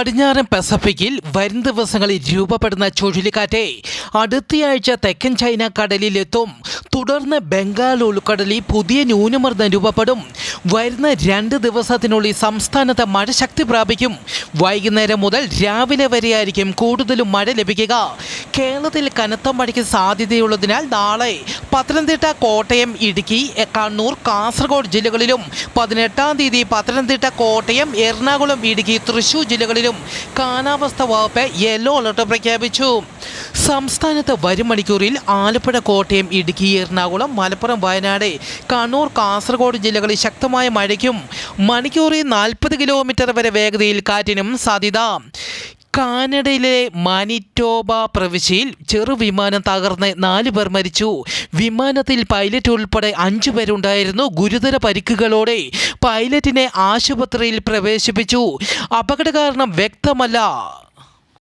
പടിഞ്ഞാറൻ പസഫിക്കിൽ വരും ദിവസങ്ങളിൽ രൂപപ്പെടുന്ന ചുഴലിക്കാറ്റ് അടുത്തയാഴ്ച തെക്കൻ ചൈന കടലിലെത്തും. തുടർന്ന് ബംഗാൾ ഉൾക്കടലിൽ പുതിയ ന്യൂനമർദ്ദം രൂപപ്പെടും. വരുന്ന രണ്ട് ദിവസത്തിനുള്ളിൽ സംസ്ഥാനത്ത് മഴ ശക്തി പ്രാപിക്കും. വൈകുന്നേരം മുതൽ രാവിലെ വരെയായിരിക്കും കൂടുതലും മഴ ലഭിക്കുക. കേരളത്തിൽ കനത്ത മഴയ്ക്ക് സാധ്യതയുള്ളതിനാൽ നാളെ പത്തനംതിട്ട കോട്ടയം ഇടുക്കി കണ്ണൂർ കാസർഗോഡ് ജില്ലകളിലും പതിനെട്ടാം തീയതി പത്തനംതിട്ട കോട്ടയം എറണാകുളം ഇടുക്കി തൃശൂർ ജില്ലകളിലും കാലാവസ്ഥ വകുപ്പ് യെല്ലോ അലർട്ട് പ്രഖ്യാപിച്ചു. സംസ്ഥാനത്ത് വരും മണിക്കൂറിൽ ആലപ്പുഴ കോട്ടയം ഇടുക്കി എറണാകുളം മലപ്പുറം വയനാട് കണ്ണൂർ കാസർഗോഡ് ജില്ലകളിൽ ശക്തമായ മഴയ്ക്കും മണിക്കൂറിൽ നാൽപ്പത് കിലോമീറ്റർ വരെ വേഗതയിൽ കാറ്റിനും സാധ്യത. കാനഡയിലെ മാനിറ്റോബ പ്രവിശ്യയിൽ ചെറുവിമാനം തകർന്ന് നാല് പേർ മരിച്ചു. വിമാനത്തിൽ പൈലറ്റ് ഉൾപ്പെടെ അഞ്ചു പേരുണ്ടായിരുന്നു. ഗുരുതര പരിക്കുകളോടെ പൈലറ്റിനെ ആശുപത്രിയിൽ പ്രവേശിപ്പിച്ചു. അപകട കാരണം വ്യക്തമല്ല.